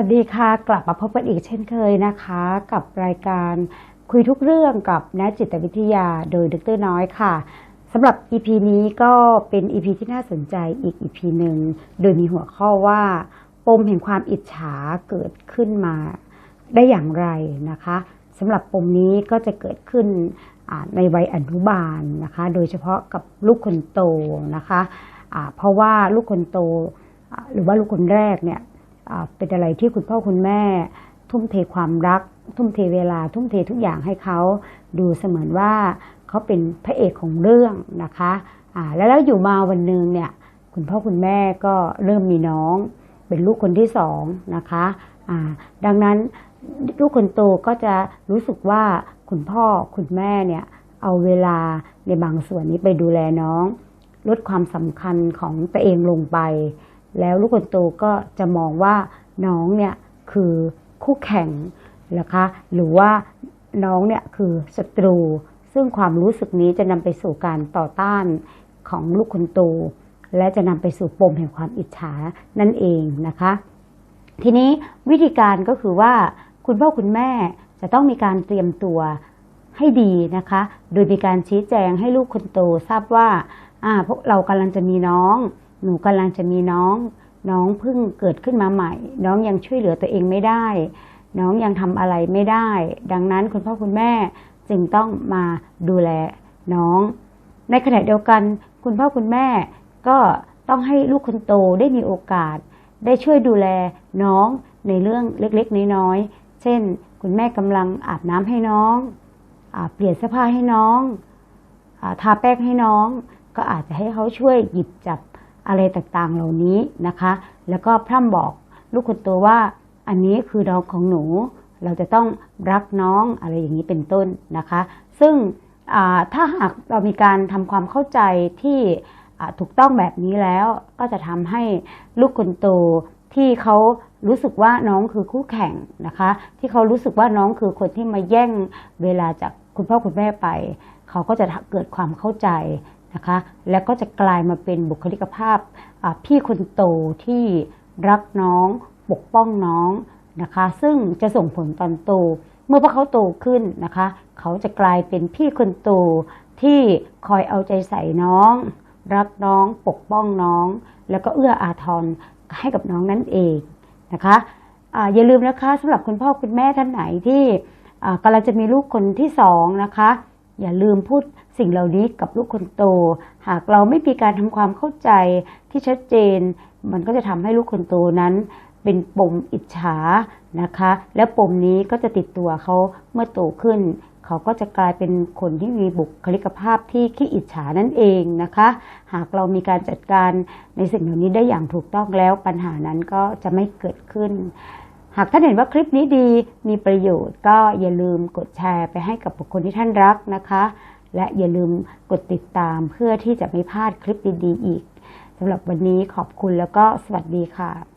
วัสดีค่ะ กลับมาพบกันอีกเช่นเคยนะคะ กับรายการคุยทุกเรื่องกับนักจิตวิทยาโดยดรน้อยค่ะสำหรับ EP นี้ก็เป็น EP ที่น่าสนใจอีก EP หนึ่งโดยมีหัวข้อว่า ปมแห่งความอิจฉาเกิดขึ้นมาได้อย่างไรนะคะสำหรับปมนี้ก็จะเกิดขึ้นในวัยอนุบาลนะคะ โดยเฉพาะกับลูกคนโตนะคะอ่าเพราะว่าลูกคนโตหรือว่าลูกคนแรกเนี่ย เป็นอะไรที่คุณพ่อคุณแม่ ทุ่มเทความรัก ทุ่มเทเวลา ทุ่มเททุกอย่างให้เขาดูเสมือนว่าเขาเป็นพระเอกของเรื่องนะคะแล้วแล้วอยู่มาวันหนึ่งเนี่ยคุณพ่อคุณแม่ก็เริ่มมีน้อง เป็นลูกคนที่สองนะคะอ่าดังนั้นลูกคนโตก็จะรู้สึกว่าคุณพ่อคุณแม่เนี่ยเอาเวลาในบางส่วนนี้ไปดูแลน้อง ลดความสำคัญของตัวเองลงไป แล้วลูกคนโตก็จะมองว่าน้องเนี่ยคือคู่แข่งนะคะหรือว่าน้องเนี่ยคือศัตรู ซึ่งความรู้สึกนี้จะนำไปสู่การต่อต้านของลูกคนโต และจะนำไปสู่ปมแห่งความอิจฉานั่นเองนะคะ ทีนี้วิธีการก็คือว่าคุณพ่อคุณแม่จะต้องมีการเตรียมตัวให้ดีนะคะ โดยมีการชี้แจงให้ลูกคนโตทราบว่าอ่าพวกเรากำลังจะมีน้อง หนูกำลังจะมีน้อง น้องเพิ่งเกิดขึ้นมาใหม่ น้องยังช่วยเหลือตัวเองไม่ได้ น้องยังทำอะไรไม่ได้ ดังนั้นคุณพ่อคุณแม่จึงต้องมาดูแลน้อง ในขณะเดียวกัน คุณพ่อคุณแม่ก็ต้องให้ลูกคนโตได้มีโอกาส ได้ช่วยดูแลน้องในเรื่องเล็กๆ น้อยๆ เช่น คุณแม่กำลังอาบน้ำให้น้องอเปลี่ยนเสื้อผ้าให้น้องอทาแป้งให้น้อง ก็อาจจะให้เขาช่วยหยิบจับ อะไรต่างๆเหล่านี้นะคะ แล้วก็พร่ำบอกลูกคนโตว่าอันนี้คือน้องของหนู เราจะต้องรักน้องอะไรอย่างนี้เป็นต้นนะคะ ซึ่งถ้าหากเรามีการทำความเข้าใจที่ถูกต้องแบบนี้แล้วก็จะทำให้ลูกคนโตที่เขารู้สึกว่าน้องคือคู่แข่งนะคะ ที่เขารู้สึกว่าน้องคือคนที่มาแย่งเวลาจากคุณพ่อคุณแม่ไป เขาก็จะเกิดความเข้าใจ นะคะ แล้วก็จะกลายมาเป็นบุคลิกภาพพี่คนโตที่รักน้องปกป้องน้องนะคะ ซึ่งจะส่งผลตอนโต เมื่อพวกเขาโตขึ้นนะคะ เขาจะกลายเป็นพี่คนโตที่คอยเอาใจใส่น้อง รักน้องปกป้องน้อง แล้วก็เอื้ออาทรให้กับน้องนั่นเองนะคะออย่าลืมนะคะสำหรับคุณพ่อคุณแม่ท่านไหนที่กำลังจะมีลูกคนที่สองนะคะ อย่าลืมพูด สิ่งเหล่านี้กับลูกคนโต หากเราไม่มีการทำความเข้าใจที่ชัดเจน มันก็จะทำให้ลูกคนโตนั้นเป็นปมอิจฉานะคะ และปมนี้ก็จะติดตัวเขาเมื่อโตขึ้น เขาก็จะกลายเป็นคนที่มีบุคลิกภาพที่ขี้อิจฉานั่นเองนะคะ หากเรามีการจัดการในสิ่งเหล่านี้ได้อย่างถูกต้องแล้วปัญหานั้นก็จะไม่เกิดขึ้น หากท่านเห็นว่าคลิปนี้ดีมีประโยชน์ก็อย่าลืมกดแชร์ไปให้กับบุคคลที่ท่านรักนะคะ และอย่าลืมกดติดตามเพื่อที่จะไม่พลาดคลิปดีๆอีกสำหรับวันนี้ขอบคุณแล้วก็สวัสดีค่ะ